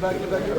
back to back.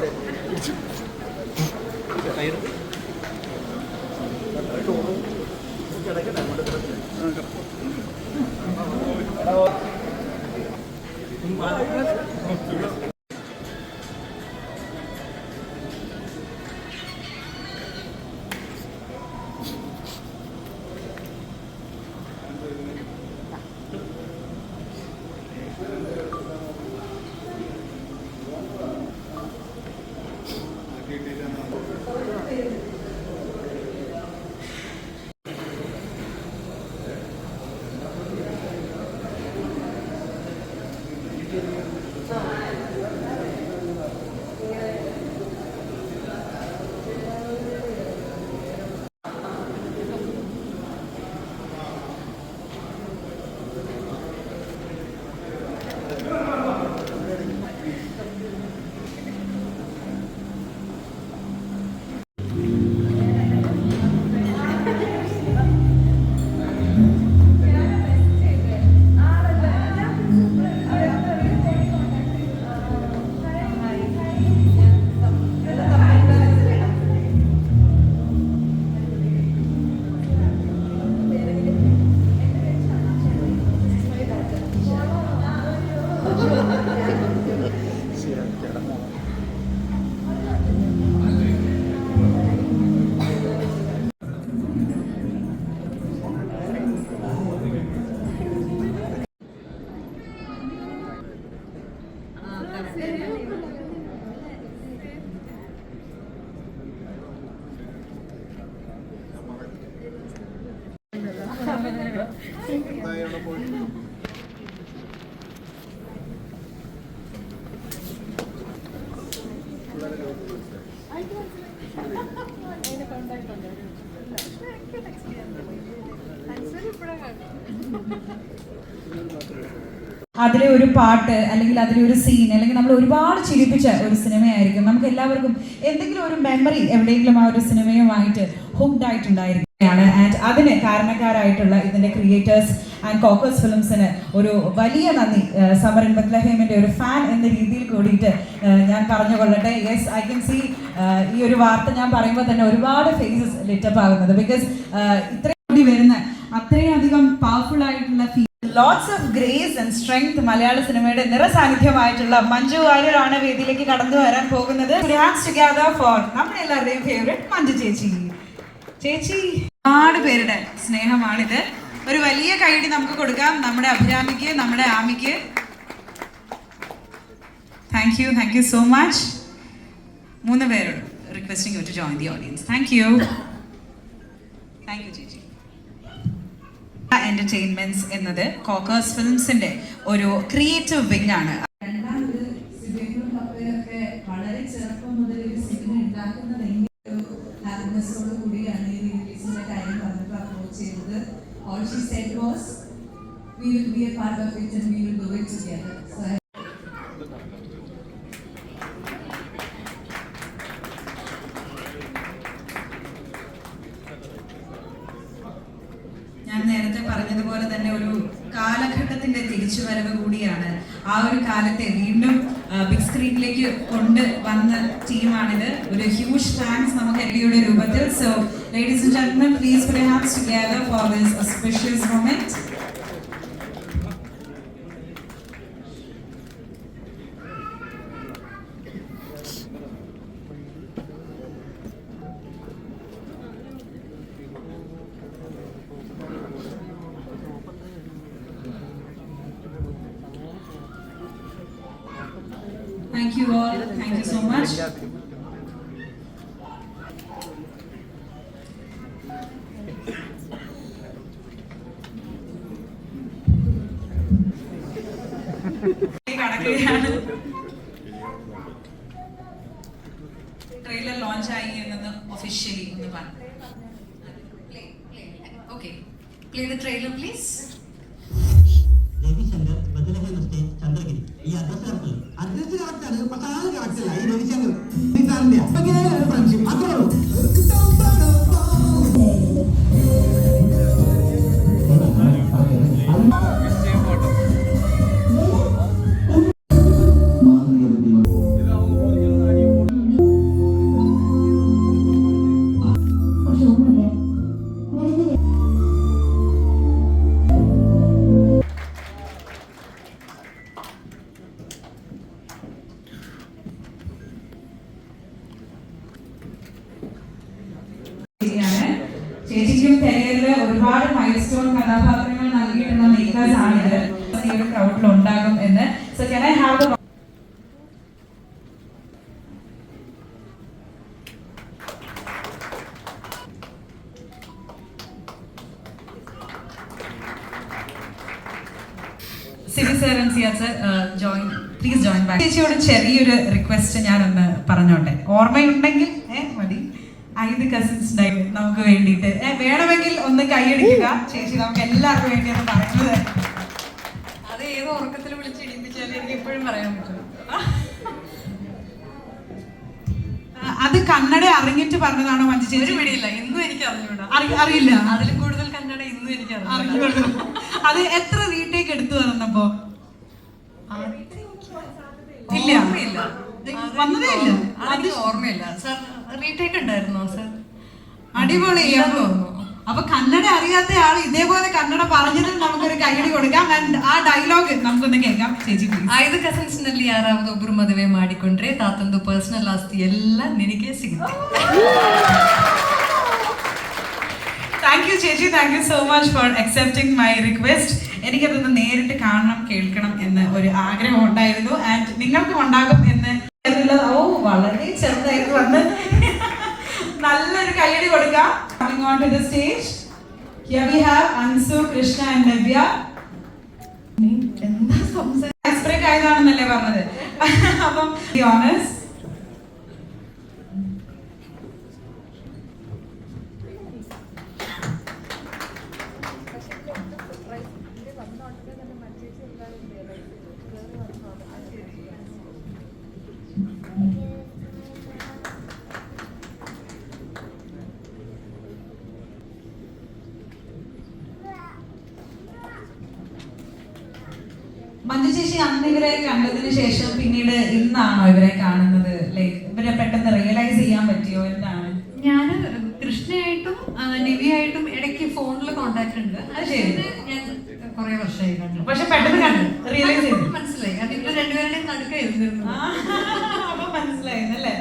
അതിലെ ഒരു പാട്ട് അല്ലെങ്കിൽ അതിലെ ഒരു സീൻ അല്ലെങ്കിൽ നമ്മൾ ഒരുപാട് ചിരിപ്പിച്ച ഒരു സിനിമയായിരിക്കും. നമുക്ക് എല്ലാവർക്കും എന്തെങ്കിലും ഒരു മെമ്മറി എവിടെയെങ്കിലും ആ ഒരു സിനിമയുമായിട്ട് ഹുക്ഡ് ആയിട്ടുണ്ടായിരിക്കുകയാണ്. ആൻഡ് അതിന് കാരണക്കാരായിട്ടുള്ള ഇതിന്റെ ക്രിയേറ്റേഴ്സ് ആൻഡ് കോക്കസ് ഫിലിംസിന് ഒരു വലിയ നന്ദി. സമരൻ ബത്ലഹേമിന്റെ ഒരു ഫാൻ എന്ന രീതിയിൽ കൂടിയിട്ട് ഞാൻ പറഞ്ഞു കൊള്ളട്ടെ യെസ് ഐ കൻ സി ഈ ഒരു വാർത്ത ഞാൻ പറയുമ്പോൾ തന്നെ ഒരുപാട് ഫേസസ് ലിറ്റപ്പ് ആകുന്നത്. ബിക്കോസ് ഇത്രയും കൂടി വരുന്ന അത്രയും അധികം പവർഫുൾ ആയിട്ടുള്ള lots of grace and strength മലയാള സിനിമയുടെ നിറസാന്നിധ്യമായിട്ടുള്ള മഞ്ജു വാര്യരാണ് വേദിയിലേക്ക് കടന്നു വരാൻ പോകുന്നത്. ഫോർ നമ്മുടെ എല്ലാവരുടെയും ഫേവറേറ്റ് മഞ്ജു ചേച്ചി. ചേച്ചി ഒരുപാട് പേരുടെ സ്നേഹമാണിത്. ഒരു വലിയ കൈയടി നമുക്ക് കൊടുക്കാം. നമ്മുടെ അഭിരാമിക്ക് നമ്മുടെ ആമിക്ക്. Thank you thank you so much മൂന്ന് പേരോട് requesting you to join the audience thank you thank you ചേച്ചി. എന്റർടൈൻമെന്റ്സ് എന്നത് കോക്കേഴ്സ് ഫിലിംസിന്റെ ഒരു ക്രിയേറ്റീവ് വിങ് ആണ്. വളരെ ചെറുപ്പം മുതൽ ഒരു കൂടിയാണ് ഈ കാര്യം ചെയ്തത് സോ ഞാൻ നേരത്തെ പറഞ്ഞതുപോലെ തന്നെ ഒരു കാലഘട്ടത്തിന്റെ തിരിച്ചുവരവ് കൂടിയാണ് ആ ഒരു കാലത്തെ വീണ്ടും ബിഗ് സ്ക്രീനിലേക്ക് കൊണ്ട് വന്ന ടീമാണിത്. ഒരു ഹ്യൂജ് താങ്ക്സ് നമുക്ക് എലിയുടെ രൂപത്തിൽ. So ladies and gentlemen please for this special moment കടക്കുകയാണ് ട്രെയിലർ ലോഞ്ച് ആയി എന്നത് ഒഫീഷ്യലി ഒന്ന് പറഞ്ഞു okay play the trailer please കരിയറിൽ ഒരുപാട് മൈൽ സ്റ്റോൺ കഥാപാത്രങ്ങൾ നൽകിയിട്ടുള്ള മേക്കേഴ്സ് ആണിത്. ഈ ക്രൗഡിൽ ഉണ്ടാകും എന്ന് so can I have Sibi sir and Siya sir join please join back ചേച്ചിയോട് ചെറിയൊരു റിക്വസ്റ്റ് ഞാനൊന്ന് പറഞ്ഞോട്ടെ. ഓർമ്മയുണ്ടെങ്കിൽ ഐത് കസിൻസ് ഡേ നമുക്ക് വേണ്ടിയിട്ട്. ഏഹ് വേണമെങ്കിൽ ഒന്ന് കൈയടിക്കുക ചേച്ചി നമുക്ക് എല്ലാവർക്കും വേണ്ടി ഒന്ന് പറയുന്നത്. അത് ഏത് ഉറക്കത്തിൽ വിളിച്ച് ഇടിപ്പിച്ചാലും എനിക്ക് ഇപ്പോഴും പറയാൻ പറ്റും. അത് കന്നഡ അറിഞ്ഞിട്ട് പറഞ്ഞതാണോ മഞ്ജു ഒരു ചേച്ചി പിടിയില്ല. ഇന്നും എനിക്ക് അറിഞ്ഞൂടാ. അറിയില്ല. അതിലും കൂടുതൽ കന്നഡ ഇന്നും എനിക്ക് അറിഞ്ഞൂടാ. അത് എത്ര റീടേക്ക് എടുത്തു വന്നപ്പോ ഇല്ല. വന്നതേ ഇല്ല. അത് ഓർമ്മയില്ല. സാർ റീടേക്ക് ഉണ്ടായിരുന്നോ സർ? അടിപൊളി അപ്പൊ കന്നഡ അറിയാത്ത ആൾ ഇതേപോലെ കന്നഡ പറഞ്ഞതിൽ നമുക്കൊരു കൈയടി കൊടുക്കാം. ആൻഡ് ആ ഡയലോഗ് നമുക്കൊന്ന് കേൾക്കാം. ചേച്ചി ഐത് ಕಸನ್ಸ್ ആറാമത് ಯಾರಾವುದೊಬ್ರು ಮದುವೆ മാടിക്കൊണ്ടേ ತಾತಂದು പേഴ്സണൽ ആസ്തി എല്ലാം എനിക്ക് ಸಿಗುತ್ತೆ താങ്ക് യു ചേച്ചി. Thank you so much for accepting my request എനിക്കതൊന്ന് നേരിട്ട് കാണണം കേൾക്കണം എന്ന് ഒരു ആഗ്രഹം ഉണ്ടായിരുന്നു. ആൻഡ് നിങ്ങൾക്കും ഉണ്ടാകും എന്ന് ഓ വളരെ ചെറുതായിരുന്നു വന്ന് കൈയടി കൊടുക്കാം. Coming on to the stage Here we have Ansu Krishna and Navya എന്താ സംസാരം ആയതാണെന്നല്ലേ പറഞ്ഞത്. അപ്പം ഓണസ്റ്റ് മഞ്ജു ചേച്ചി അന്ന് ഇവരെ കണ്ടതിന് ശേഷം പിന്നീട് ഇന്നാണോ ഇവരെ കാണുന്നത്? ലൈക്ക് ഇവരെ പെട്ടെന്ന് റിയലൈസ് ചെയ്യാൻ പറ്റിയോ? എന്താണ്? ഞാൻ കൃഷ്ണയായിട്ടും നിവിയായിട്ടും ഇടയ്ക്ക് ഫോണിൽ കോണ്ടാക്ട് ഉണ്ട്. അത് ശരി. ഞാൻ കുറെ വർഷമായി കണ്ടു. പക്ഷെ പെട്ടെന്ന് കണ്ടു. റിയലൈസ് ചെയ്തു. മനസ്സിലായി. അത് ഇവർ രണ്ടുപേരുടെയും നടുക്കായിരുന്നു അപ്പൊ മനസ്സിലായിരുന്നല്ലേ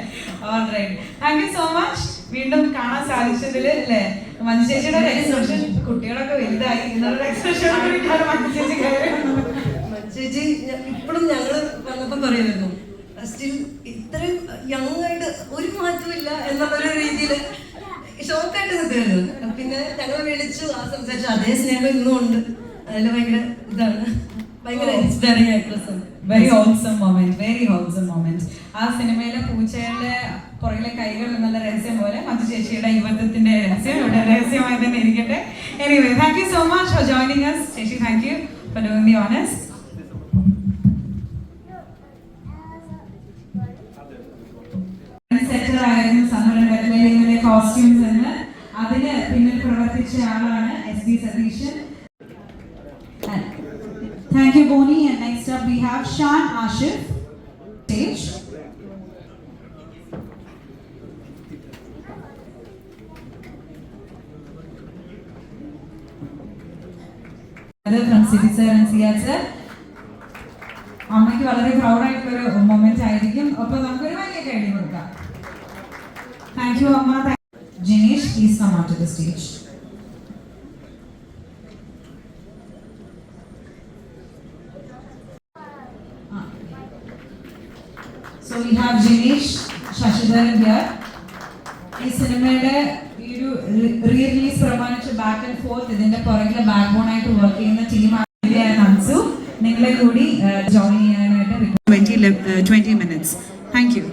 താങ്ക് യു സോ മച്ച് വീണ്ടും കാണാൻ സാധിച്ചതിൽ അല്ലേ? മഞ്ജു ചേച്ചിയുടെ എക്സ്പ്രഷൻ കുട്ടികളൊക്കെ വലുതായി. എന്നുള്ള എക്സ്പ്രഷൻ മഞ്ജു ചേച്ചി കയറി പറയുമായിരുന്നു സ്റ്റിൽ ഇത്രയും യങ് ആയിട്ട് ഒരു മാറ്റമില്ല എന്നുള്ളൊരു രീതിയിൽ ഷോക്കായിട്ട് നിൽക്കുമായിരുന്നു പിന്നെ ഞങ്ങൾ വിളിച്ചു ആ സംസാരിച്ചു. അതേ സ്നേഹം ഇന്നും ഉണ്ട്. അതിൽ ഭയങ്കര ഇതാണ്. ഭയങ്കര ഇൻസ്പയറിംഗ് ആയിട്ടുള്ള very wholesome moment very wholesome moment ആ സിനിമയിലെ പൂച്ചയുടെ പുറകിലെ കൈകൾ എന്നുള്ള രഹസ്യം പോലെ മഞ്ജു ചേച്ചിയുടെ യുവത്വത്തിന്റെ രഹസ്യം ഇവിടെ രഹസ്യമായി തന്നെ ഇരിക്കട്ടെ. Anyway thank you so much for joining us. ചേച്ചി thank you for doing the honest പ്രവർത്തിച്ച ആളാണ് S B Satheesan Thank you, Boni. And next up, we have Shan Ashif. Stage. from City Sir and Siyat Sir. അമ്മയ്ക്ക് വളരെ proud ആയിട്ടുള്ള ഒരു moment ആയിരിക്കും അപ്പൊ നമുക്കൊരു വലിയ കൈഡി കൊടുക്കാം താങ്ക് യു അമ്മ Jinesh please come on to the stage Sasidharan here ഈ സിനിമയുടെ ഈ ഒരു റീ റിലീസ് പ്രമാണിച്ച് ബാക്ക് ആൻഡ് ഫോർത്ത് ഇതിന്റെ പുറകിലെ ബാക്ക് ബോൺ ആയിട്ട് വർക്ക് ചെയ്യുന്ന ടീമാണ് അൻസു നിങ്ങളെ കൂടി ജോയിൻ ചെയ്യാനായിട്ട് ട്വന്റി മിനിറ്റ്സ് താങ്ക് യു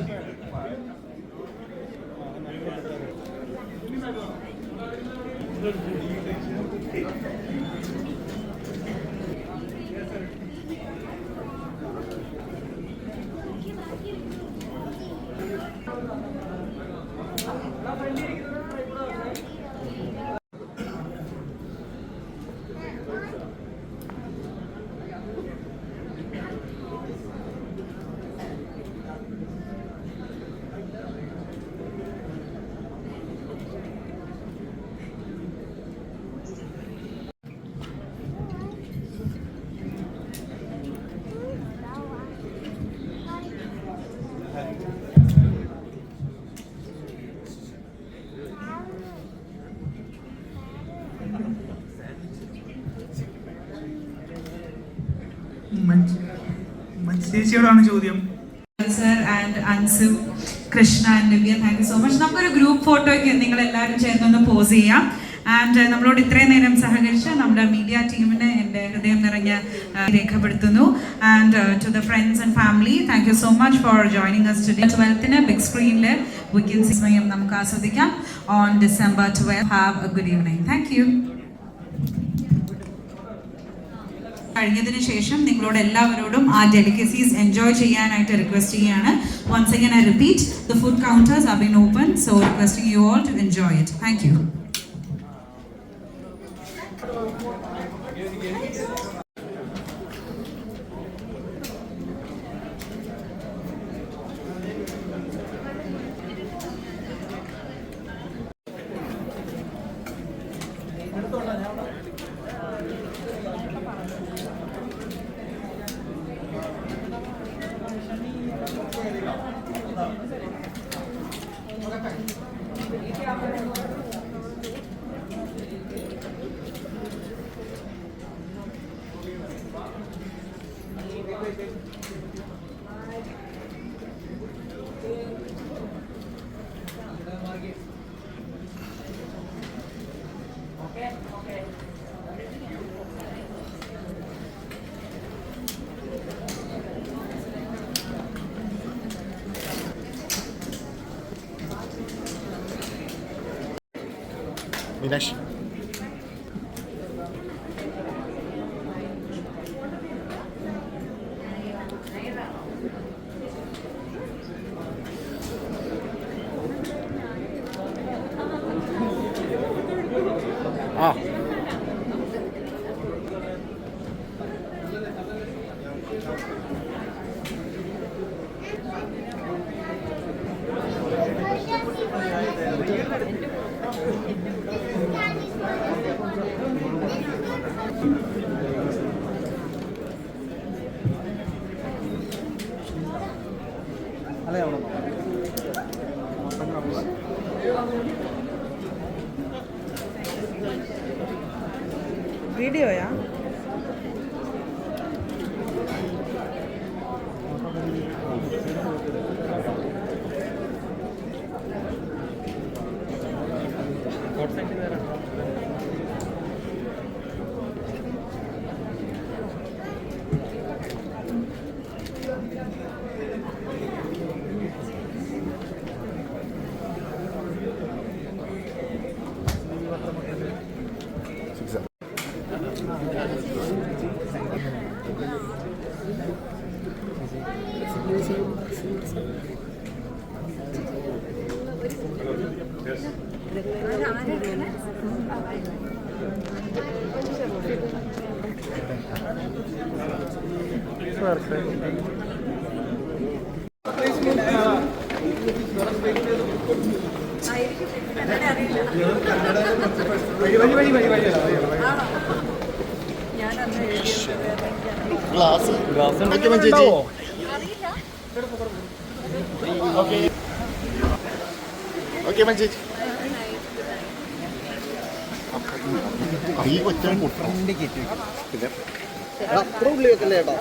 ചേച്ചിയോടാണ് ചോദ്യം. Sir and Ansu Krishna and Divya thank you so much നമുക്കൊരു ഗ്രൂപ്പ് ഫോട്ടോയ്ക്ക് നിങ്ങൾ എല്ലാവരും ചേർന്നൊന്ന് പോസ് ചെയ്യാം. ആൻഡ് നമ്മളോട് ഇത്രയും നേരം സഹകരിച്ച നമ്മുടെ മീഡിയ ടീമിന് എന്റെ ഹൃദയം നിറഞ്ഞ ആ, രേഖപ്പെടുത്തുന്നു. And to the friends and family thank you so much for joining us today ട്വൽത്തിന് big സ്ക്രീനിൽ വിക്കിൻ സമയം നമുക്ക് ആസ്വദിക്കാം. On December twelve have a good evening thank you കഴിഞ്ഞതിന് ശേഷം നിങ്ങളോട് എല്ലാവരോടും ആ ഡെലിക്കസീസ് എൻജോയ് ചെയ്യാനായിട്ട് റിക്വസ്റ്റ് ചെയ്യാണ് once again I repeat the food counters are been open so requesting you all to enjoy it thank you Meenakshi ആ വീഡിയോയാ? Glass okay ചേച്ചി ഓക്കെ ചേച്ചി ഈ കൊച്ചു പൊട്ടണം അത്ര ഉള്ളിൽ വെക്കല്ലേ ചേട്ടാ